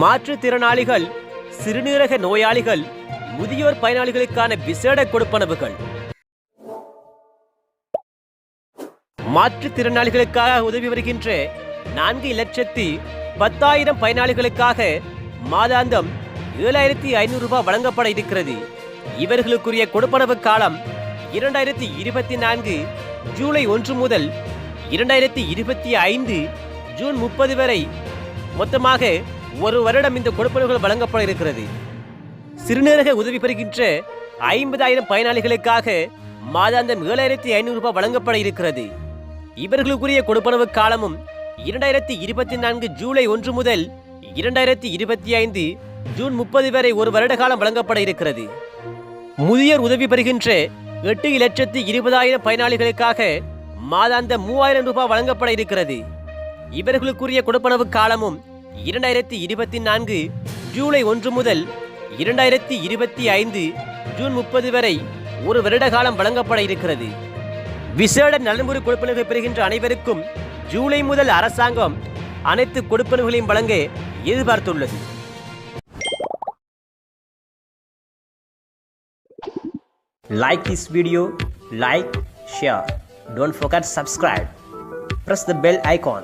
மாற்றுத்திறனாளிகள் சிறுநீரக நோயாளிகள் முதியோர் பயனாளிகளுக்கான விசேட கொடுப்பனவுகள். மாற்றுத்திறனாளிகளுக்காக உதவி வருகின்ற நான்கு லட்சத்தி பத்தாயிரம் பயனாளிகளுக்காக மாதாந்தம் ஏழாயிரத்தி ஐநூறு ரூபாய் வழங்கப்பட இருக்கிறது. இவர்களுக்குரிய கொடுப்பனவு காலம் இரண்டாயிரத்தி இருபத்தி நான்கு ஜூலை ஒன்று முதல் இரண்டாயிரத்தி இருபத்தி ஐந்து ஜூன் முப்பது வரை. மொத்தமாக ஒரு வருடம் இந்த கொடுப்பனவுகள் வழங்கப்பட இருக்கிறது. சிறுநீரக உதவி பெறுகின்ற ஐம்பதாயிரம் பயனாளிகளுக்காக மாதாந்தம் ஏழாயிரத்தி ஐநூறு ரூபாய் வழங்கப்பட இருக்கிறது. இவர்களுக்குரிய கொடுப்பனவு காலமும் இரண்டாயிரத்தி இருபத்தி நான்கு ஜூலை ஒன்று முதல் இரண்டாயிரத்தி இருபத்தி ஐந்து ஜூன் முப்பது வரை ஒரு வருட காலம் வழங்கப்பட இருக்கிறது. முதியோர் உதவி பெறுகின்ற எட்டு லட்சத்தி இருபதாயிரம் பயனாளிகளுக்காக மாதாந்த மூவாயிரம் ரூபாய் வழங்கப்பட இருக்கிறது. இவர்களுக்குரிய கொடுப்பனவு காலமும் இரண்டாயிரத்தி இருபத்தி நான்கு ஜூலை ஒன்று முதல் இரண்டாயிரத்தி இருபத்தி ஐந்து ஜூன் முப்பது வரை ஒரு வருட காலம் வழங்கப்பட இருக்கிறது விசேட நலன்புரி கொடுப்பனவை பெறுகின்ற அனைவருக்கும் ஜூலை முதல் அரசாங்கம் அனைத்து கொடுப்பனவுகளையும் வழங்க எதிர்பார்த்துள்ளது Like this video, like, share. Don't forget subscribe. Press the bell icon